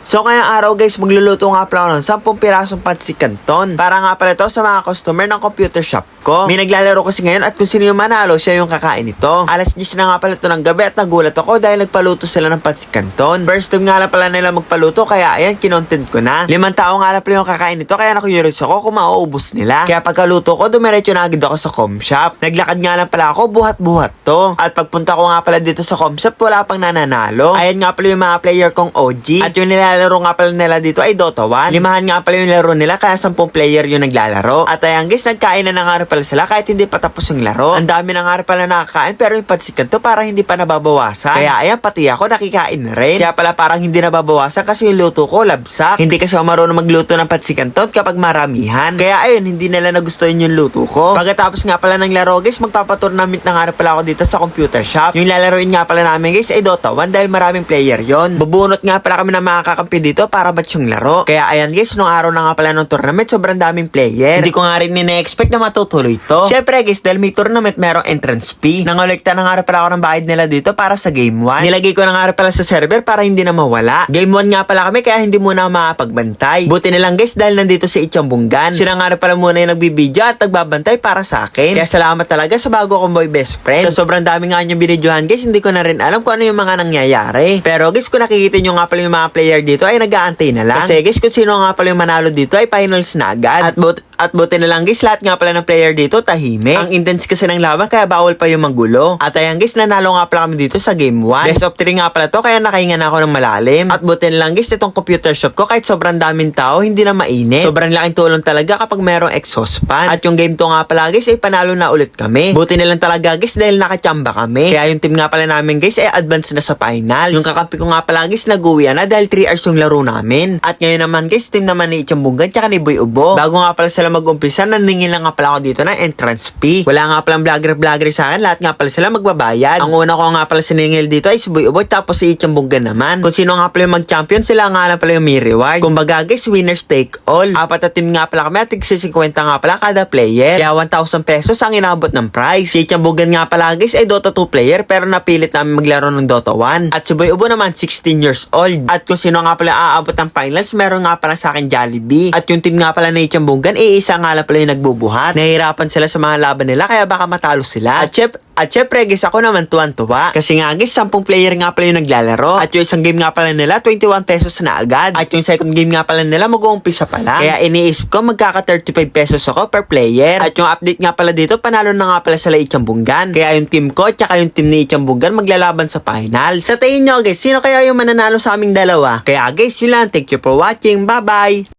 So ngayong araw guys, magluluto nga pala ako ng 10 pirasong pansik canton. Para nga pala ito sa mga customer ng computer shop ko. May naglalaro kasi ngayon at kung sino yung manalo, siya yung kakain ito. Alas 10 na nga pala ito ng gabi at nagulat ako dahil nagpaluto sila ng pansik canton. First time nga pala nila magpaluto kaya ayan, kinontent ko na. Limang tao nga pala yung kakain ito kaya nakuyurious ako kung mauubos nila. Kaya pagkaluto ko, dumiretso na agad ako sa com shop. Naglakad nga lang pala ako, buhat-buhat to. At pagpunta ko nga pala dito sa com shop, wala pang nananalo. Ayan nga pala yung mga player kong OG. At yung nilalaro nga pala nila dito ay Dota 1. Limahan nga pala yung laro nila kaya 10 player yung naglalaro. At ayan guys, nagkain na nga pala sila kahit hindi pa tapos yung laro. Ang dami na nga pala nakakain pero yung pansikan to para hindi pa nababawasan. Kaya ayan, pati ako nakikain na rin. Kaya pala parang hindi nababawasan kasi yung luto ko labsak. Hindi kasi ako marunong magluto ng pansikan to kapag maramihan. Kaya ayun, hindi nila nagustuhan yung luto ko. Pagkatapos nga pala ng laro guys, magpapatournament na nga pala ako dito sa computer shop. Yung lalaroin nga pala namin guys ay Dota 1 dahil maraming player yon. Bubunot nga pala kami ng mga kakampi dito para batch yung laro. Kaya ayan guys, nung araw na nga pala ng tournament, sobrang daming player. Hindi ko nga rin nina-expect na matutuloy to. Syempre guys, dahil may tournament, merong entrance fee. Nangolekta na nga rin pala ako ng bayad nila dito para sa game 1. Nilagay ko na nga rin pala sa server para hindi na mawala. Game 1 nga pala kami kaya hindi muna makapagbantay. Buti na lang guys dahil nandito si Ichambunggan. Siya na nga rin pala muna yung nagbibideo at nagbabantay para sa akin. Kaya salamat talaga sa bago kong boy best friend. Sa sobrang dami nga niyong binidyohan guys, hindi ko na rin alam kung ano yung mga nangyayari. Pero guys, kung nakikita nyo nga pala yung mga player dito ay nag-aantay na lang. Kasi guys, kung sino nga pala yung manalo dito ay finals na agad. At but at buti na lang guys, lahat nga pala ng player dito tahimik. Ang intense kasi ng laban kaya bawal pa yung magulo. At ayan guys, nanalo nga pala kami dito sa game 1. Best of 3 nga pala to kaya nakahinga na ako ng malalim. At buti na lang guys, itong computer shop ko kahit sobrang daming tao, hindi na mainit. Sobrang laking tulong talaga kapag merong exhaust fan. At yung game to nga pala guys, ay panalo na ulit kami. Buti na lang talaga guys dahil nakachamba kami. Kaya yung team nga pala namin guys ay advance na sa finals. Yung kakampi ko nga pala guys, nag-uwi na dahil 3 hours yung laro namin. At ngayon naman guys, team naman ni Ichambungan tsaka ni Boy Ubo. Bago nga pala sila mag-umpisa, naningin lang nga pala ako dito ng entrance fee. Wala nga palang vlogger-vlogger sa akin, lahat nga pala sila magbabayad. Ang una ko nga pala siningil dito ay si Boy tapos si Ichambungan naman. Kung sino nga pala yung mag-champion, sila nga lang pala yung may reward. Kumbaga guys, winners take all. Apat na team nga pala kami at 50 nga pala kada player. Kaya 1,000 pesos ang inabot ng prize. Si Ichambungan nga pala guys ay Dota 2 player pero napilit namin maglaro ng Dota 1. At si Boy Ubo naman 16 years old. At kung sino nga pala aabot ng finals, meron nga pala sa akin Jollibee. At yung team nga pala na Ichambungan, eh isa nga lang pala yung nagbubuhat. Nahihirapan sila sa mga laban nila kaya baka matalo sila. At syep, at syempre guys, ako naman tuwan-tuwa. Kasi nga guys, 10 player nga pala yung naglalaro. At yung isang game nga pala nila, 21 pesos na agad. At yung second game nga pala nila, mag-uumpisa pa lang. Kaya iniisip ko, magkaka 35 pesos ako per player. At yung update nga pala dito, panalo na nga pala sila Ichambungan. Kaya yung team ko, tsaka yung team ni Ichambungan maglalaban sa finals. Sa tingin nyo guys, sino kaya yung mananalo sa aming dalawa? Kaya guys, yun lang. Thank you for watching. Bye-bye!